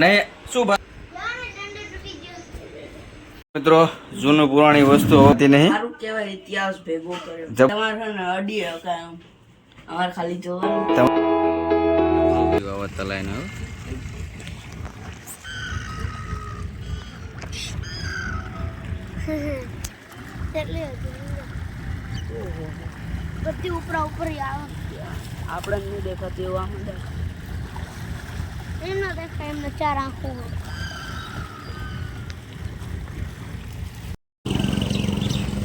નહીં શું મિત્રો જૂનું પુરાણી વસ્તુ હોતી નહીં. સારું કહેવાય ઇતિહાસ ભેગો કર્યો. તમારે ને અડી કાંઈ અમારે ખાલી જોવાનું. તલાઈને એટલે બધી ઉપરા ઉપર આવે. આપણે નહીં દેખાતી એવા દેખાય. એમ ના દેખાય એમને ચાર આંખો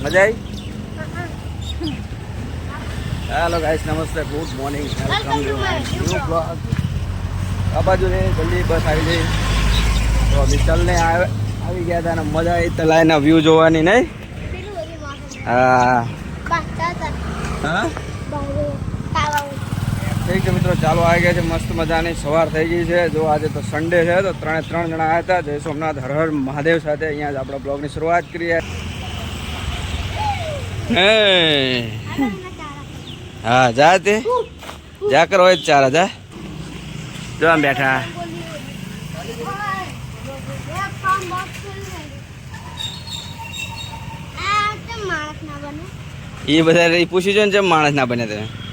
મજા આવી હેલો ગાઈસ નમસ્તે good morning welcome to new blog આ બાજુ ને જલ્દી બસ આવી ગઈ તો વિશાલને આવ- આવી ગયા હતા અને મજા આવી તલાઈના વ્યૂ જોવાની નહીં હા હા છે મિત્રો ચાલો આવી ગયા છે મસ્ત મજાની સવાર થઈ ગઈ છે. જો આજે તો સન્ડે છે તો ત્રણે ત્રણ જણા આવ્યા હતા. જય સોમનાથ હર હર મહાદેવ સાથે અહીંયા જ આપણા બ્લોગની શરૂઆત કરીએ. હે. જા તે. જા કરો હોય ચાર હજાર જા. જો આમ બેઠા. એ બધા એ પૂછી જો ને જેમ માણસ ના બને તમે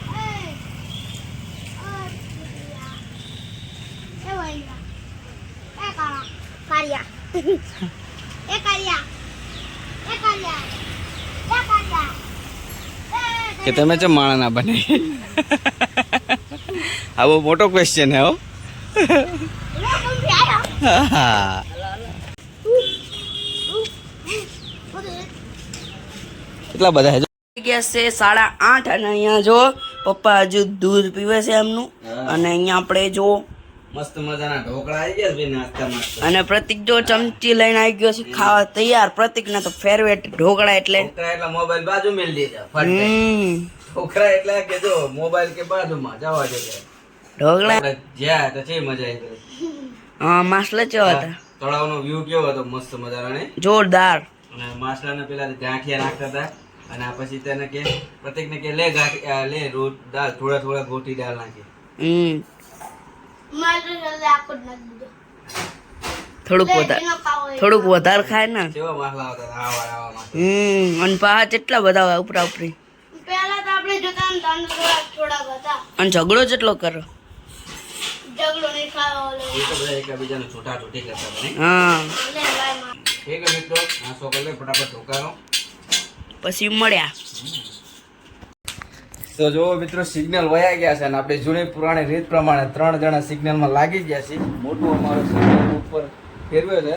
કે તમે છો માણા ના બને? આ બહુ મોટો ક્વેશ્ચન હે હો. એટલા બધા ગયા છે સાડા આઠ અને અહીંયા જો પપ્પા હજુ દૂધ પીવે છે એમનું. અને અહીંયા આપણે જો મસ્ત મજાના ઢોકળા આવી ગયા છે નાસ્તામાં અને પ્રતિક જો ચમચી લઈને આવી ગયો છે ખાવા તૈયાર. પ્રતિક ના તો ફેરવેટ ઢોકળા એટલે. ઢોકળા એટલે મોબાઈલ બાજુ મેળ દીધા ફટ દે. એટલે કે જો મોબાઈલ કે બાજુમાં જવા દેજો ઢોકળા? જ્યાં તો છે મજા આવી ગઈ. હા માસલા કેવા હતા? તળાવનો વ્યૂ કેવો હતો? મસ્ત મજાનો ને જોરદાર. અને માસલાને પેલા ગાંઠિયા નાખતા હતા. અને પછી તેને કે પ્રતિકને કે લે ગાંઠિયા લે રોટ દાળ થોડા થોડા ગોટી દાળ નાખી. હમ. થોડુંક વધારે થોડુંક વધારે ખાય ને. હમ અને પાછા કેટલા બધા હોય ઉપરા ઉપરી. અને ઝઘડો જેટલો કરો. ઝઘડો નહીં ખાવા ઓલો એ તો બધા એકબીજાને છૂટા છૂટી કરતા હતા નહીં? હા. લે લાયમાં ઠીક છે મિત્રો નાસ્તો કરી લે ફટાફટ ઢોકારો પછી મળ્યા. તો જો મિત્રો સિગ્નલ વયા ગયા છે અને આપણે જૂની પુરાણી રીત પ્રમાણે ત્રણ જણા સિગ્નલમાં લાગી ગયા છે મોટું અમારો સિગ્નલ ઉપર ફેરવ્યો છે.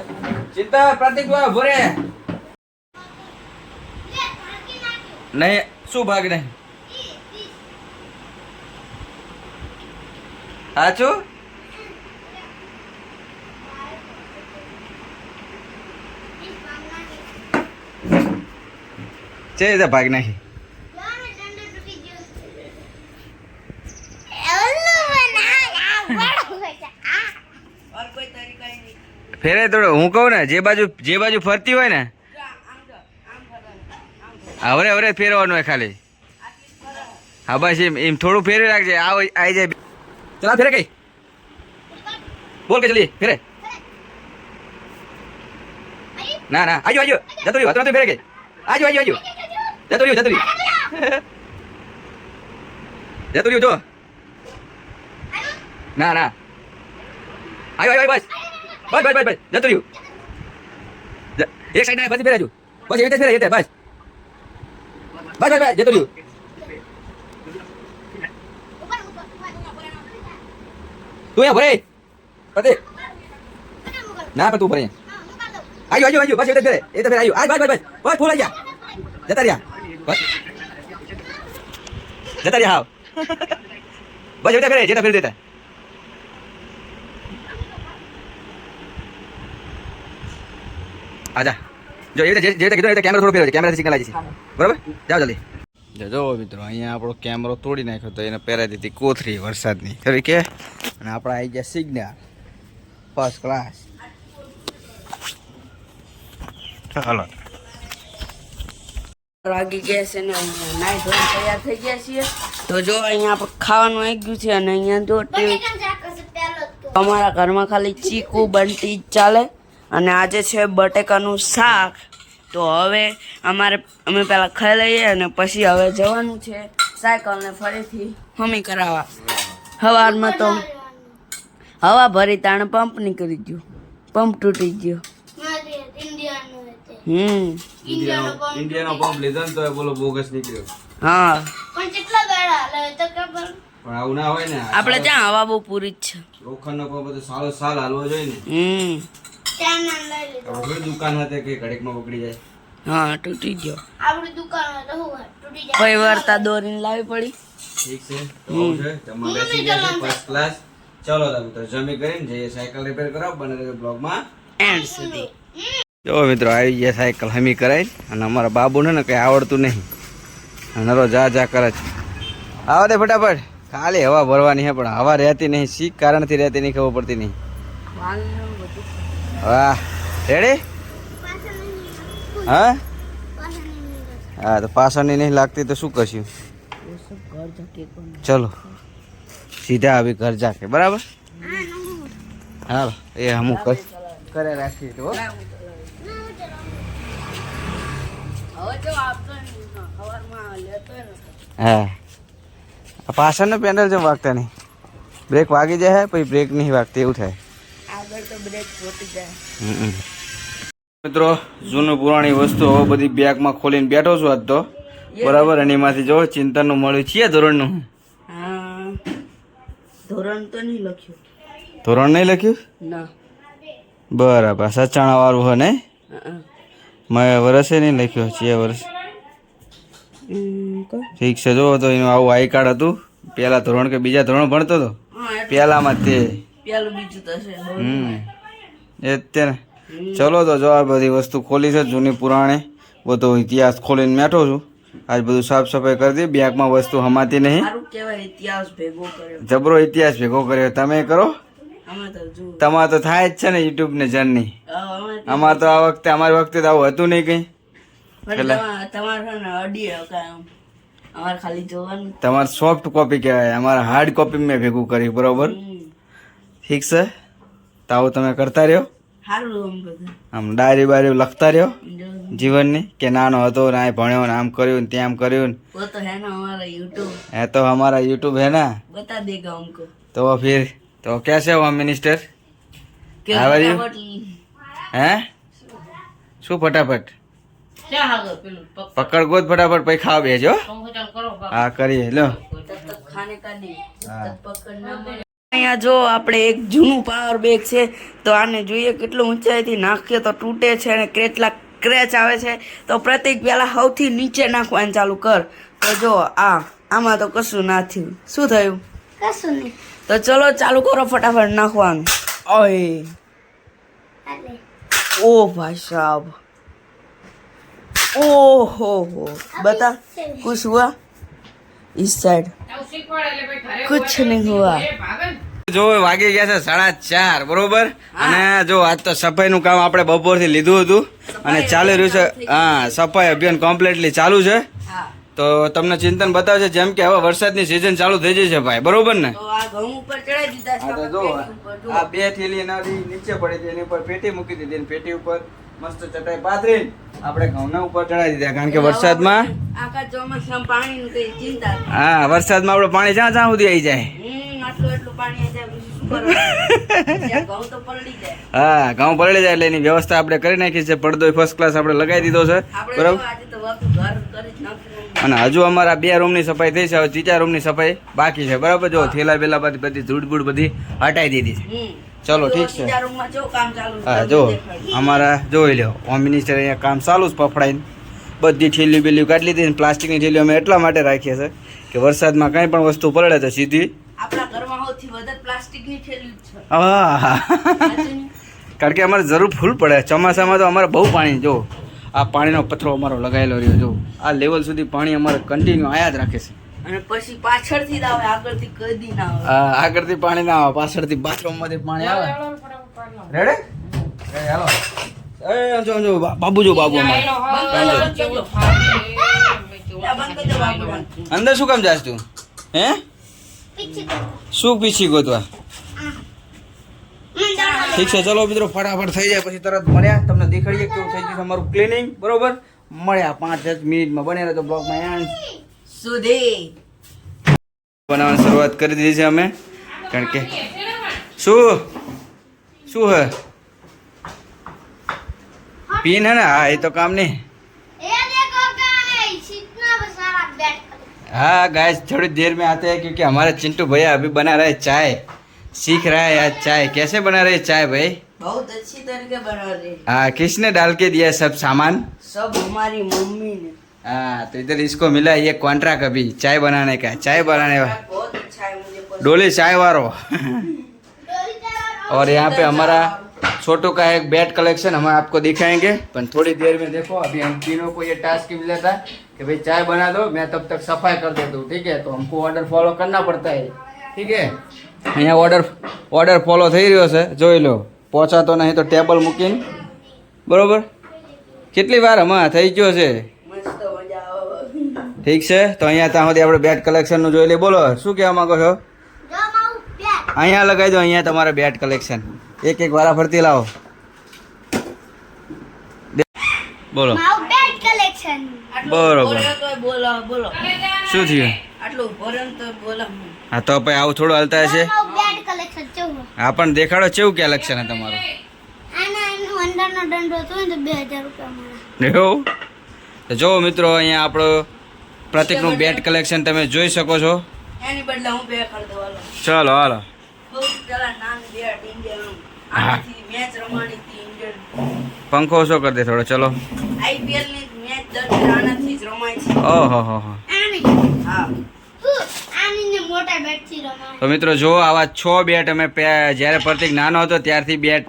ચિંતા પ્રતિક ભરે નહીં, શું ભાગ નહીં? સાચું છે ભાગ નહીં. ફેરે થોડો હું કહું ને જે બાજુ જે બાજુ ફરતી હોય ને હવે હવે ફેરવાનું હોય ખાલી. હા બસ એમ એમ થોડું ફેરવી રાખજે આવ જાય. ચલા ફેરે કઈ? બોલ કે ચલી ફેરે. ના ના આજો આજો જતો રહ્યો તો ફેરે કઈ? આજો આજો આજો. જતો રહ્યો જતો રહ્યો. જતો રહ્યો જો. ના ના. આયો આયો, બસ. બસ બસ બસ બસ. જતો રહ્યું. એક સાઈડ ના પછી ફેરાજુ બસ એવી રીતે ફેરે એવી રીતે, બસ. બસ બસ બસ જતો રહ્યું. તું અહીંયા ભરે પતે. ના પણ તું ભરે આયો આયો આયો. બસ એટલે ફેરે એ તો ફેરે આયો. આ બસ બસ બસ. બસ ફૂલ ગયા જતા રહ્યા. બસ. જતા રહ્યા હાવ. બસ એવી ફેરે જેતા ફેરી દેતા. આજા જો. એ રીતે જે જે રીતે કીધું એ કેમેરો થોડો ફેરવજો કેમેરાથી સિગ્નલ આવી છે બરાબર? જાઓ જલ્દી. જો મિત્રો અહીંયા આપણો કેમેરો તોડી નાખ્યો તો એને પહેરાઈ દીધી કોથરી વરસાદની. તરીકે અને આપણે આવી ગયા સિગ્નલ ફર્સ્ટ ક્લાસ ચાલો વાગી ગયા છે ને નાઈ તૈયાર થઈ ગયા છીએ. તો જો અહીંયા આપણે ખાવાનું આવી ગયું છે અને અહીંયા જો અમારા ઘરમાં ખાલી ચીકુ બંટી ચાલે. અને આજે છે બટેકાનું શાક. તો હવે અમારે અમે પહેલાં ખાઈ લઈએ અને પછી હવે જવાનું છે સાયકલને ફરીથી મમ્મી કરાવવા. સવારમાં તો હવા ભરી તાણે પંપ નીકળી ગયો. પંપ તૂટી ગયો. હમ. ઇન્ડિયાનો પંપ લીધો ને તો એ બોલો બોગસ નીકળ્યો. હા. પણ કેટલા ગાડા હાલે તો ખબર. પણ આવું ના હોય ને. આપણે ત્યાં હવા બહુ પૂરી જ છે. લોખંડનો પંપ તો સારો સાલ હાલવો જોઈએ ને. હમ. આપણે દુકાન હતી કે ઘડીકમાં પકડી જાય. હા તૂટી ગયો. આપણી દુકાન તો હું તૂટી જાય. કોઈ વાર્તા દોરીને લાવી પડી. ઠીક છે તો છે. જમવા બેસી ગયા ફર્સ્ટ ક્લાસ ચલો તમે તો જમી કરીને જઈએ સાયકલ રિપેર કરાવો બને રહેજો બ્લોગમાં. એન્ડ સુધી. જો મિત્રો આવી ગયા સાયકલ હમી કરાવી. અને અમારા બાબુને ને કંઈ આવડતું નહીં. અને રોજ જા જા કરે છે. આવો દે ફટાફટ. ખાલી હવા ભરવાની છે પણ હવા રહેતી નહીં શી કારણથી રહેતી નહીં ખબર પડતી નહીં. વાહ. રેડી હા? હા તો પાછળની નહીં લાગતી તો શું કરશું? ચલો. સીધા આવી ઘર જાકે બરાબર? હા એ અમુક કર રાખી તો હા. પાછળનો પેન્ડલ જેમ વાગતા નહીં. બ્રેક વાગી જાય પછી બ્રેક નહીં વાગતી એવું થાય. આગળ તો બ્રેક ફૂટી જાય. મિત્રો જૂનું પુરાણી વસ્તુ બધી બેગમાં ખોલીને બેઠો છું આજ તો. બરાબર અને એમાંથી જો ચિંતનનું મળ્યું. છે ધોરણનું? ધોરણ તો નહીં લખ્યું. ધોરણ નહીં લખ્યું? ના. બરાબર સચાણા વાળું હોય ને મેં વર્ષે નહીં લખ્યો છે વર્ષ. ઠીક છે જો તો એનું આવું આઈ કાર્ડ હતું. પહેલા ધોરણ કે બીજા ધોરણ ભણતો હતો? પહેલામાં તે. પેલું બીજું થશે એ તે ચલો તો જો આ બધી વસ્તુ ખોલી છે જૂની પુરાણી. બધો ઇતિહાસ ખોલીને બેઠો છું. આજ બધું સાફ સફાઈ કરી દે બેગમાં વસ્તુ હમાતી નહીં. ઇતિહાસ ભેગો કર્યો. જબરો ઇતિહાસ ભેગો કર્યો. તમે કરો. તમારે તો થાય જ છે ને યુટ્યુબ ને જર્ની અમારે તો આ વખતે અમારી વખતે તો આવું હતું નહીં કંઈ. તમારે સોફ્ટ કોપી કહેવાય. અમારે હાર્ડ કોપી મેં ભેગું કર્યું બરોબર. ઠીક છે? તો આવું તમે કરતા રહ્યો? આમ ડાયરી બારી લખતા રહ્યો? જીવનની? કે નાનો હતો ને આ ભણ્યો ને આમ કર્યું ને ત્યાં કર્યું ને? હે તો અમારા યુટ્યુબ હે ને? બતા દેગા તો ફિર તો કેસે હોમ મિનિસ્ટર? હે? શું ફટાફટ? પકડ ગોદ ફટાફટ પછી ખાવા બેજો હા. કરીએ લો. અહીંયા જો આપણે એક જૂનું પાવર બેગ છે તો આને જોઈએ કેટલું ઊંચાઈથી નાખીએ તો તૂટે છે અને કેટલા ક્રેચ આવે છે. તો પ્રતિક પહેલાં સૌથી નીચે નાખવાનું ચાલુ કર. તો જો આ આમાં તો કશું ના થયું. શું થયું? કશું નહીં. તો ચલો ચાલુ કરો ફટાફટ નાખવાનું. ઓય. ઓ ભાઈ સાહેબ ઓહો હો. બતા કુશ હુઆ? इस साइड कुछ नहीं हुआ જો વાગી ગયા છે સાડા ચાર બરોબર અને જો આજ તો સફાઈનું કામ આપણે બપોરથી લીધું હતું અને ચાલી રહ્યું છે હા સફાઈ અભિયાન કમ્પ્લીટલી ચાલુ છે હા તો તમને ચિંતન બતાવશે જેમ કે હવે વરસાદની સિઝન ચાલુ થઈ જશે ભાઈ બરોબર ને તો આ ઘઉં ઉપર ચડાઈ દીધા છે હા તો જો આ બે થેલી એના નીચે પડી હતી એની ઉપર પેટી મૂકી દીધી અને પેટી ઉપર મસ્ત ચટાઈ પાથરી આપણે ઘઉંના ઉપર ચડાવી દીધા કારણ કે વરસાદમાં આખા ચોમાસામાં પાણીની કઈ ચિંતા હા વરસાદમાં આપણે પાણી જ્યાં જ્યાં સુધી આવી જાય. હા ઘઉં પલળી જાય એટલે એની વ્યવસ્થા આપણે કરી નાખી છે. પડદો ફર્સ્ટ ક્લાસ આપણે લગાવી દીધો છે. બરોબર? અને હજુ અમારા બે રૂમની સફાઈ થઈ છે હવે ત્રીજા રૂમની સફાઈ બાકી છે. બરાબર? જો થેલા બેલા બધી બધી ધૂળ બધી હટાઈ દીધી છે. ચલો ઠીક છે. હા જો અમારા જોઈ લો હોમ મિનિસ્ટર અહીંયા કામ ચાલુ જ પફડાઈને. બધી ઠીલી બીલી કાઢી લીધી ને પ્લાસ્ટિકની ઠેલીઓ અમે એટલા માટે રાખીએ છે કે વરસાદમાં કંઈ પણ વસ્તુ પડે તો સીધી. હા કારણ કે અમારે જરૂર ફૂલ પડે. ચોમાસામાં તો અમારે બહુ પાણી જો. આ પાણીનો પથરો અમારો લગાવેલો રહ્યો જો. આ લેવલ સુધી પાણી અમારે કન્ટિન્યુ આયા જ રાખે છે. અને પછી પાછળથી આવે આગળથી કદી ના આવે. આગળથી પાણી ના આવે પાછળથી બાથરૂમમાંથી પાણી આવે. રેડે એ એ જો જો બાબુ જો બાબુ. અંદર શું કામ જાસ તું? હે? શું પીછી ગોતવા? ઠીક છે ચલો મિત્રો ફટાફટ થઈ જાય પછી તરત મળ્યા. તમને દેખાડીએ કેવું થઈ ગયું તમારું અમારું ક્લિનિંગ બરોબર? મળ્યા પાંચ દસ મિનિટમાં બને તો બ્લોગમાં એન્ડ સુધી બનાવવાની શરૂઆત કરી દીધી છે અમે કારણ કે શું શું હે પીન હે ને હા એ તો કામ નહીં ये देखो गाइस इतना सारा बैट हाँ गाइस थोड़ी देर में आते हैं क्योंकि हमारे चिंटू भैया अभी बना रहे चाय सीख रहा है आज चाय कैसे बना रहे चाय भाई बहुत अच्छी तरीके बना रहे हैं। हाँ किसने डाल के दिया सब सामान सब हमारी मम्मी ने हाँ तो इधर इसको मिला ये कॉन्ट्रैक्ट अभी चाय बनाने का चाय बनाने का बहुत अच्छा है मुझे पसंद डोली चाय वारो और यहाँ पे हमारा छोटू का एक बैट कलेक्शन हम आपको दिखाएंगे पर थोड़ी देर में देखो अभी हम तीनों को ये टास्क मिला था कि भाई चाय बना दो मैं तब तक सफाई कर देता हूँ ठीक है तो हमको ऑर्डर फॉलो करना पड़ता है ठीक है અહીંયા ઓર્ડર ઓર્ડર ફોલો થઈ રહ્યો છે જોઈ લો પહોંચાતો નહીં તો ટેબલ મૂકીને બરોબર કેટલી વાર હમણાં થઈ ગયો છે मस्त मजा आओ ઠીક છે? તો અહીંયા ત્યાં સુધી આપણે બેટ કલેક્શનનું જોઈ લઈએ બોલો શું કહેવા માંગો છો? અહીંયા લગાવી દો અહીંયા તમારે બેટ કલેક્શન એક એક વારા ફરતી લાવો. બોલો. બરોબર. શું થયું? હા તો પછી આવું થોડું હાલતા હશે. હા પણ દેખાડો ચેવું કલેક્શન તમારું? એવું? તો જો મિત્રો અહીંયા આપણો પ્રતિકનું બેટ કલેક્શન તમે જોઈ શકો છો. એની બદલે હું બે કરી દેવાનો ચલો હાલો. પંખો ઓછો કરી દે થોડો ચલો. આઈપીએલની મેચ દર આનાથી જ રમાય છે. ઓહો હો હો. હા. ઉહ, આની ને મોટા બેટથી રમાય તો મિત્રો જો આવા છ બેટ અમે જ્યારે પ્રતિક નાનો હતો ત્યારથી બેટ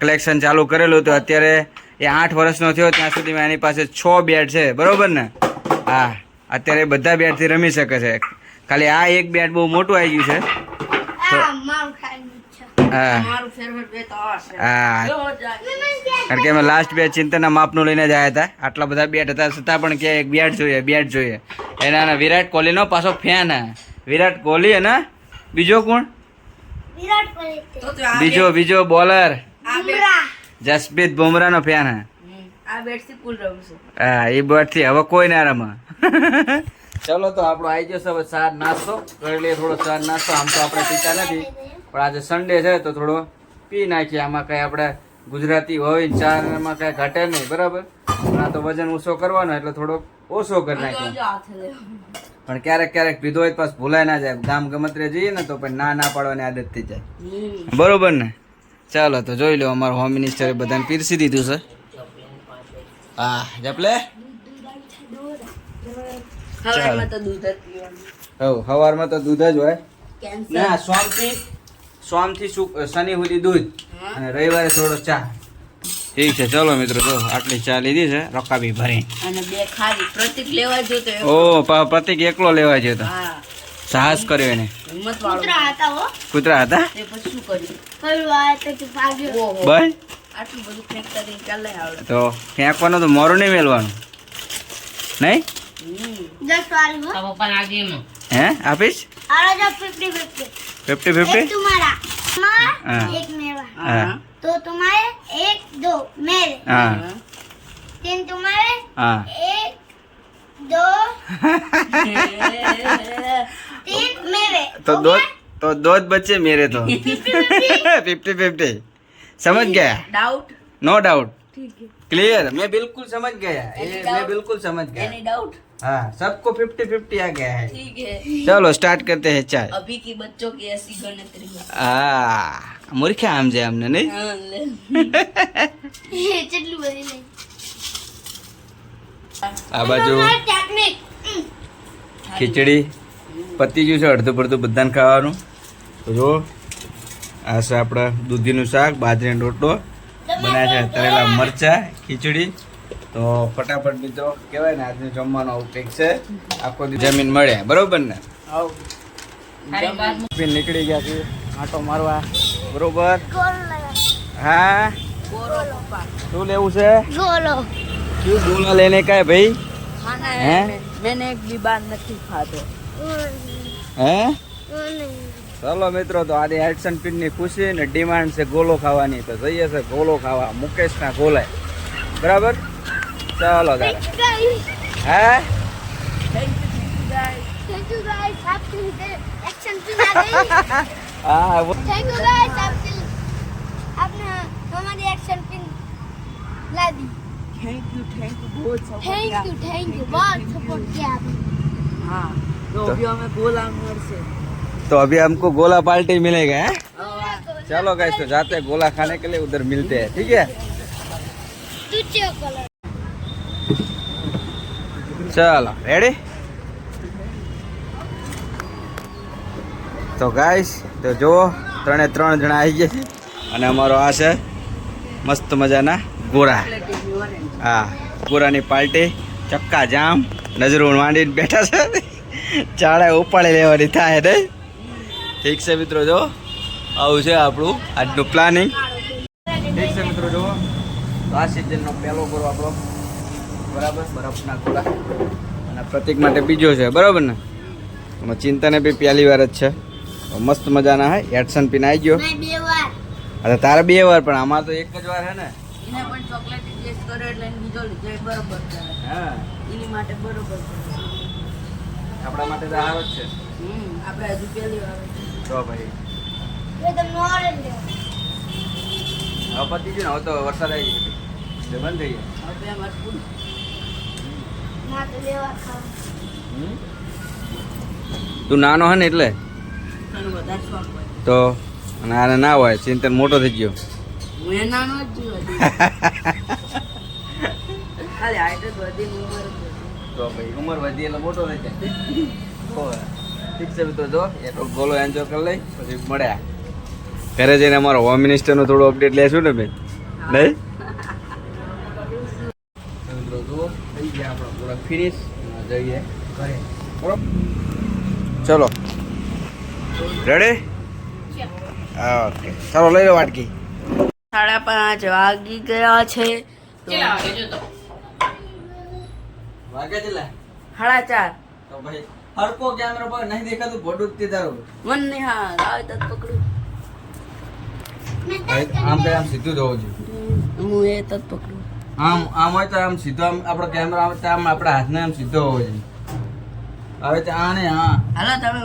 કલેક્શન ચાલુ કરેલું હતું. અત્યારે એ આઠ વર્ષનો થયો ત્યાં સુધીમાં એની પાસે છ બેટ છે. બરોબર ને? હા. અત્યારે બધા બેટથી રમી શકે છે. ખાલી આ એક બેટ બહુ મોટું આવી ગયું છે. આ મારું ખાઈ છે. હા. મારું ફેવરેટ બે તો આ છે. હા. કારણ કે અમે લાસ્ટ બે ચિંતનના માપનું લઈને જ આવ્યા હતા. આટલા બધા બેટ હતા છતાં પણ કે એક બેટ જોઈએ બેટ જોઈએ. એના વિરાટ કોહલીનો પાછો ફેન હે. વિરાટ કોહલી અને બીજો કોણ? બીજો બીજો બોલર બેટ- બેટ જસપ્રીત બુમરાનો ફેન હે. બેટ હા એ બેટથી હવે કોઈ ના રમે. ચલો તો આપણો આવી જશે હવે ચાર નાસ્તો. કરી લઈએ થોડો ચાર નાસ્તો. આમ તો આપણે પીતા નથી પણ આજે સન્ડે છે તો થોડો પી નાખીએ. આમાં કઈ આપણે ગુજરાતી હોય ને ચારમાં કઈ ઘટે નહીં બરાબર? પણ આ તો વજન ઓછો કરવાનો એટલે થોડો ઓછો કરી નાખ્યો નાખીએ. પણ ક્યારેક ક્યારેક પીધો હોય પાછું ભૂલાય ના જાય. ગામ ગમતરે જઈએ ને તો પછી ના ના પાડવાની આદત થઈ જાય. બરોબર ને? ચાલો તો જોઈ લો અમારું હોમ મિનિસ્ટરે બધાને પીરસી દીધું છે. હા જપલે? હવારમાં તો દૂધ જ પીવાનું. હવ સવારમાં તો દૂધ જ હોય. ના સોમથી સોમથી શનિ સુધી દૂધ અને રવિવારે થોડો ચા. ઠીક છે ચલો મિત્રો જો આટલી ચા લીધી છે રકાબી ભરી અને બે ખારી પ્રતિક લેવા જો તો ઓ પા- પ્રતિક એકલો લેવા જો તો. સાહસ કર્યો એને. હિંમત વાળો કૂતરા હતા હો. કૂતરા હતા? તે પછી શું કર્યું? કયું આ તો કે ભાગ્યો. ઓહો. બસ. આટલું બધું ફેંકતા રહીને ચાલે આવડે. તો ફેંકવાનું તો મોરું નહીં મેલવાનું. નહીં? हम्म। अब ओपन तुम्हारा हाँ। एक मेरा। हाँ। तो तुम्हारे एक दो मेरे। हाँ। तीन तुम्हारे एक दो तीन मेरे। तो दो तो दो बच्चे मेरे तो। फिफ्टी फिफ्टी समझ गया? डाउट नो डाउट क्लियर मैं बिल्कुल समझ गया। मैं बिल्कुल समझ गया। एनी डाउट हाँ सबको फिफ्टी फिफ्टी आ गया है ठीक है चलो स्टार्ट करते हैं चाय अभी की बच्चों की ऐसी गणतरी है આ મૂર્ખ્યા આમ છે અમને નહીં हाँ, ले ये चटलू बनी नहीं આ બાજુ टेक्निक ખીચડી પતી ગયું છે અડધું પડધું બધાને ખાવાનું તો જો આ છે આપણા દૂધીનું શાક બાજરીનો રોટલો બનાવ્યા છે તળેલા મરચા ખીચડી તો ફટાફટ મિત્રો કહેવાય ને આજનું જમવાનું આવું કંઈક છે. આખો જમીન મળે બરોબર ને? નીકળી ગયા છે આટો મારવા. બરોબર? હા? શું લેવું છે? શું ગોલા લઈને કાય ભાઈ? હે? મેને એક બી બાર નથી ખાતો હે? ચલો મિત્રો તો આજે એક્શન પીનની ખુશી ને ડિમાન્ડ છે ગોલો ખાવાની. તો જઈએ છે ગોલો ખાવા મુકેશ ના ગોલાય. બરાબર? हाँ, तो अभी हमको गोला पार्टी मिलेगा चलो गए तो जाते गोला खाने के लिए उधर मिलते हैं ठीक है? ચાલો. રેડી તો ગાઈસ તો જુઓ, ત્રણે ત્રણ જણા આવી ગયા છે. અને અમારો આ છે મસ્ત મજાના ગોરા. હા, ગોરાની પાર્ટી, ચક્કા જામ નજરો માંડીને બેઠા છે. ચાળે ઉપાડી લેવાની થાય ને ઠીક છે મિત્રો જો આવું છે આપણું આજનું પ્લાનિંગ ઠીક છે મિત્રો, જુઓ. આ સિઝનનો પહેલો ગોરો આપણો. બરાબર બરફના ગોળા અને પ્રતિક માટે બીજો છે બરાબર ને? અમે ચિંતાને બી પહેલી વાર જ છે. મસ્ત મજાના હે એડસન પીને આવી ગયો. અરે તારે બે વાર પણ આમાં તો એક જ વાર હે ને? હા. આપણા માટે તો હારો જ છે. હમ ભાઈ. હવે પતી ને હવે વરસાદ આવી ગયો. બંધ થઈ ગયા. તું નાનો હે ને એટલે? તો? અને આને ના હોય ચિંતન મોટો થઈ ગયો. તો ભાઈ ઉંમર વધી એટલે મોટો થઈ જાય. હોય. ઠીક છે તો જો એક ગોલો એન્જોય કરી લઈ પછી મળ્યા. ઘરે જઈને અમારો હોમ મિનિસ્ટરનો થોડું અપડેટ લેશું ને બેન નહીં મિત્રો જુઓ થઈ ગયા આપણા પૂરા ફિનિશ જઈએ. ઘરે ચલો. રેડી ઓકે ચાલો લઈ લો વાટકી. સાડા પાંચ વાગી ગયા છે. તો? વાગે ચલા સાડા ચાર. તો ભાઈ હરકો કેમેરો પર નહીં દેખાતું જ તે તારું. મન ને હા આવે તો પકડું. ભાઈ આમ આમ સીધું જવું જોઈએ. હું એ તત પકડું. આમ આમ હોય તો આમ સીધો આમ આપણો કેમેરા આવે તો આમ આપણા હાથને આમ સીધો હોવો જોઈએ. હવે તો આ ને હા. હાલો તમે